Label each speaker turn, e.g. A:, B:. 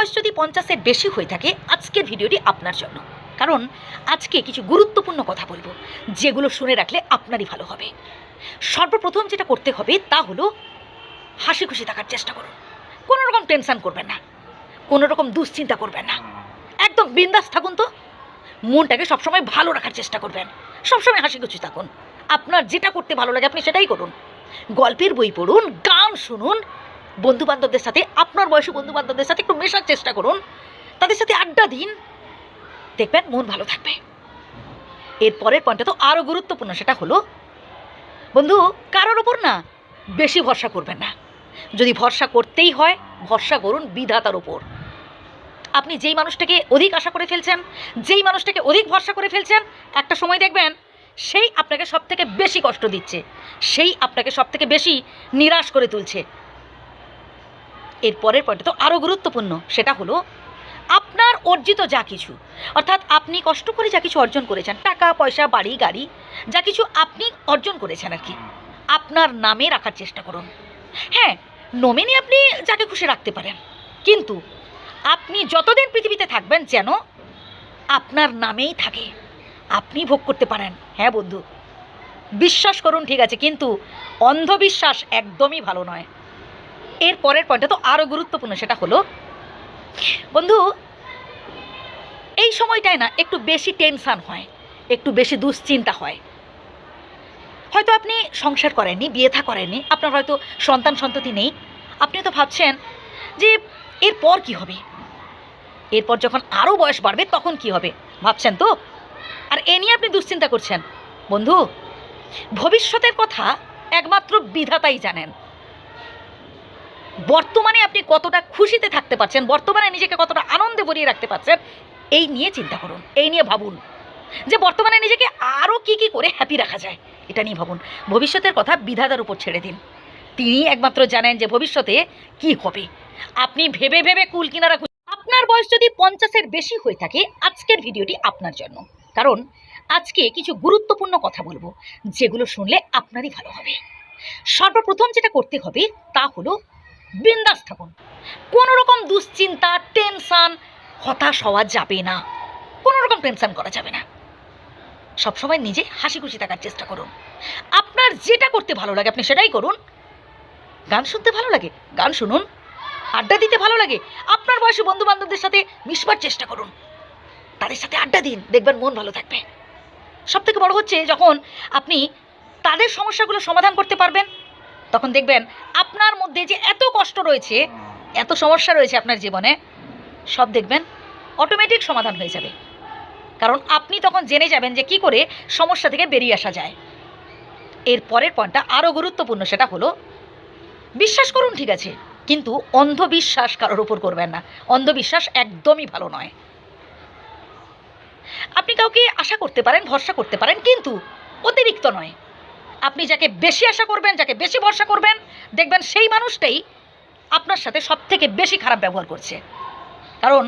A: বয়স যদি পঞ্চাশের বেশি হয়ে থাকে, আজকের ভিডিওটি আপনার জন্য। কারণ আজকে কিছু গুরুত্বপূর্ণ কথা বলব, যেগুলো শুনে রাখলে আপনারই ভালো হবে। সর্বপ্রথম যেটা করতে হবে, তা হলো হাসি খুশি থাকার চেষ্টা করুন। কোনো রকম টেনশন করবেন না। কোনো রকম দুশ্চিন্তা করবেন না। একদম বিন্দাস থাকুন তো। মনটাকে সবসময় ভালো রাখার চেষ্টা করবেন। সবসময় হাসি খুশি থাকুন। আপনার যেটা করতে ভালো লাগে, আপনি সেটাই করুন। গল্পের বই পড়ুন, গান শুনুন বন্ধু বান্ধবদের সাথে, আপনার বয়সী বন্ধু বান্ধবদের সাথে একটু মেশার চেষ্টা করুন। তাদের সাথে আড্ডা দিন। দেখবেন মন ভালো থাকবে। এর পরের পয়েন্টটা তো আরও গুরুত্বপূর্ণ সেটা হলো, বন্ধু, কারোর ওপর না বেশি ভরসা করবেন না। যদি ভরসা করতেই হয়, ভরসা করুন বিধাতার ওপর আপনি যেই মানুষটাকে অধিক আশা করে ফেলছেন, যেই মানুষটাকে অধিক ভরসা করে ফেলছেন, একটা সময় দেখবেন সেই আপনাকে সব থেকে বেশি কষ্ট দিচ্ছে। সেই আপনাকে সব থেকে বেশি নিরাশ করে তুলছে। এর পরের পয়েন্টটা তো আরও গুরুত্বপূর্ণ, সেটা হলো আপনার অর্জিত যা কিছু, অর্থাৎ আপনি কষ্ট করে যা কিছু অর্জন করেছেন, টাকা, পয়সা, বাড়ি, গাড়ি, যা কিছু আপনি অর্জন করেছেন আর কি, আপনার নামে রাখার চেষ্টা করুন। হ্যাঁ নমিনি আপনি যাকে খুশি রাখতে পারেন, কিন্তু আপনি যতদিন পৃথিবীতে থাকবেন যেন আপনার নামেই থাকে, আপনি ভোগ করতে পারেন। হ্যাঁ বন্ধু, বিশ্বাস করুন ঠিক আছে, কিন্তু অন্ধবিশ্বাস একদমই ভালো নয়। এর পরের পয়েন্টটা তো আরও গুরুত্বপূর্ণ, সেটা হলো, বন্ধু, এই সময়টায় না একটু বেশি টেনশান হয়, একটু বেশি দুশ্চিন্তা হয়। হয়তো আপনি সংসার করেননি, বিয়ে থা করেননি, আপনার হয়তো সন্তান সন্ততি নেই, আপনি তো ভাবছেন যে এরপর কি হবে? এরপর যখন আরও বয়স বাড়বে তখন কি হবে? ভাবছেন তো? আর এ নিয়ে আপনি দুশ্চিন্তা করছেন। বন্ধু, ভবিষ্যতের কথা একমাত্র বিধাতাই জানেন। বর্তমানে আপনি কতটা খুশিতে থাকতে পারছেন, বর্তমানে নিজেকে কতটা আনন্দে ভরিয়ে রাখতে পারছেন, এই নিয়ে চিন্তা করুন, এই নিয়ে ভাবুন যে বর্তমানে নিজেকে আরও কি কি করে হ্যাপি রাখা যায়, এটা নিয়ে ভাবুন। ভবিষ্যতের কথা বিধাতার উপর ছেড়ে দিন। তিনি একমাত্র জানেন যে ভবিষ্যতে কি হবে। আপনি ভেবে ভেবে কুল কিনারা আপনার বয়স যদি পঞ্চাশের বেশি হয়ে থাকে, আজকের ভিডিওটি আপনার জন্য। কারণ আজকে কিছু গুরুত্বপূর্ণ কথা বলব, যেগুলো শুনলে আপনারই ভালো হবে। সর্বপ্রথম যেটা করতে হবে তা হলো বিন্দাস থাকুন। কোনো রকম দুশ্চিন্তা, টেনশান, হতাশ হওয়া যাবে না। কোনো রকম টেনশান করা যাবে না। সবসময় নিজে হাসি খুশি থাকার চেষ্টা করুন। আপনার যেটা করতে ভালো লাগে আপনি সেটাই করুন। গান শুনতে ভালো লাগে, গান শুনুন। আড্ডা দিতে ভালো লাগে, আপনার বয়সী বন্ধু বান্ধবদের সাথে মিশবার চেষ্টা করুন। তাদের সাথে আড্ডা দিন, দেখবেন মন ভালো থাকবে। সব থেকে বড় হচ্ছে যখন আপনি তাদের সমস্যাগুলো সমাধান করতে পারবেন। তখন দেখবেন আপনার মধ্যে যে এত কষ্ট রয়েছে, এত সমস্যা রয়েছে আপনার জীবনে, সব দেখবেন অটোমেটিক সমাধান হয়ে যাবে। কারণ আপনি তখন জেনে যাবেন যে কি করে সমস্যা থেকে বেরিয়ে আসা যায়। এর পরের পয়েন্টটা আরও গুরুত্বপূর্ণ সেটা হলো, বিশ্বাস করুন ঠিক আছে, কিন্তু অন্ধবিশ্বাস কারোর উপর করবেন না। অন্ধবিশ্বাস একদমই ভালো নয়। আপনি কাউকে আশা করতে পারেন, ভরসা করতে পারেন, কিন্তু অতিরিক্ত নয়। আপনি যাকে বেশি আশা করবেন, যাকে বেশি ভরসা করবেন, দেখবেন সেই মানুষটাই আপনার সাথে সবথেকে বেশি খারাপ ব্যবহার করছে। কারণ